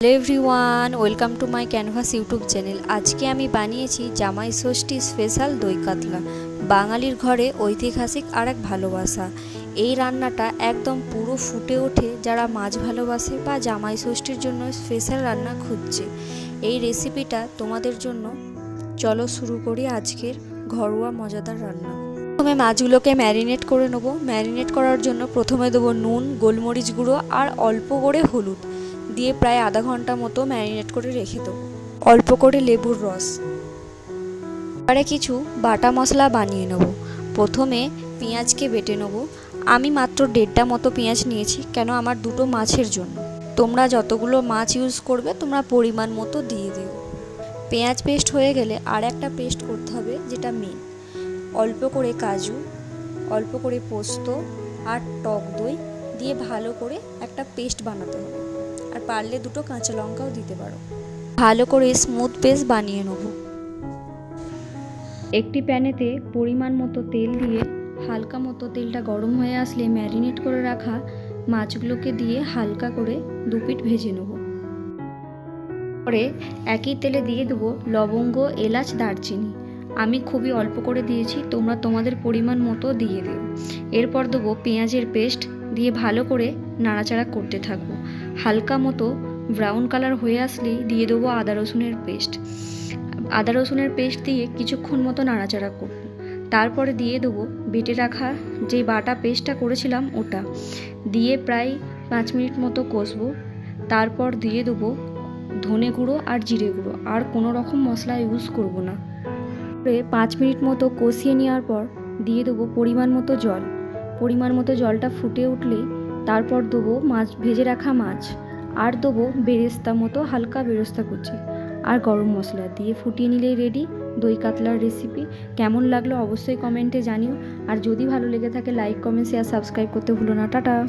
Hello everyone welcome to my canvas YouTube channel আজকে আমি বানিয়েছি জামাই ষষ্ঠী স্পেশাল দই কাতলা। বাঙালির ঘরে ঐতিহাসিক আর এক ভালোবাসা। এই রান্নাটা একদম পুরো ফুটে ওঠে যারা মাছ ভালোবাসে বা জামাই ষষ্ঠীর জন্য স্পেশাল রান্না খুঁজছে। এই রেসিপিটা তোমাদের জন্য। চলো শুরু করি আজকের ঘরোয়া মজাদার রান্না। প্রথমে মাছগুলোকে ম্যারিনেট করে নেব। ম্যারিনেট করার জন্য প্রথমে দেবো নুন, গোলমরিচ গুঁড়ো আর অল্প করে হলুদ। দিয়ে প্রায় আধা ঘণ্টা মতো ম্যারিনেট করে রেখে দেবো। অল্প করে লেবুর রস। এবারে কিছু বাটা মশলা বানিয়ে নেব। প্রথমে পেঁয়াজকে বেটে নেব। আমি মাত্র দেড়টা মতো পেঁয়াজ নিয়েছি, কেন আমার দুটো মাছের জন্য। তোমরা যতগুলো মাছ ইউজ করবে, তোমরা পরিমাণ মতো দিয়ে দিও। পেঁয়াজ পেস্ট হয়ে গেলে আর একটা পেস্ট করতে হবে, যেটা মেন অল্প করে কাজু, অল্প করে পোস্ত আর টক দই দিয়ে ভালো করে একটা পেস্ট বানাতে হবে। পারলে দুটো কাঁচা লঙ্কাও দিতে পারো। ভালো করে স্মুথ পেস্ট বানিয়ে নেব। একটি প্যানেতে পরিমাণ মতো তেল দিয়ে হালকা মতো তেলটা গরম হয়ে আসলে ম্যারিনেট করে রাখা মাছগুলোকে দিয়ে হালকা করে দু পিঠ ভেজে নেব। পরে একই তেলে দিয়ে দেবো লবঙ্গ, এলাচ, দারচিনি। আমি খুবই অল্প করে দিয়েছি, তোমরা তোমাদের পরিমাণ মতো দিয়ে দিও। এরপর দেবো পেঁয়াজের পেস্ট দিয়ে ভালো করে নাড়াচাড়া করতে থাকব। হালকা মতো ব্রাউন কালার হয়ে আসলেই দিয়ে দেবো আদা রসুনের পেস্ট। আদা রসুনের পেস্ট দিয়ে কিছুক্ষণ মতো নাড়াচাড়া করব। তারপরে দিয়ে দেবো বেটে রাখা যে বাটা পেস্টটা করেছিলাম ওটা। দিয়ে প্রায় পাঁচ মিনিট মতো কষবো। তারপর দিয়ে দেবো ধনে গুঁড়ো আর জিরে গুঁড়ো। আর কোনো রকম মশলা ইউজ করব না। পাঁচ মিনিট মতো কষিয়ে নেওয়ার পর দিয়ে দেবো পরিমাণ মতো জল। পরিমাণ মতো জলটা ফুটে উঠলেই তারপর দেবো মাছ, ভেজে রাখা মাছ। আর দেবো বেরেস্তা মতো হালকা বেরেস্তা কুচি। আর গরম মশলা দিয়ে ফুটিয়ে নিলেই রেডি দই কাতলার রেসিপি কেমন লাগল অবশ্যই কমেন্টে জানিও। আর যদি ভালো লেগে থাকে লাইক কমেন্ট শেয়ার সাবস্ক্রাইব করতে ভুলো না। টাটা।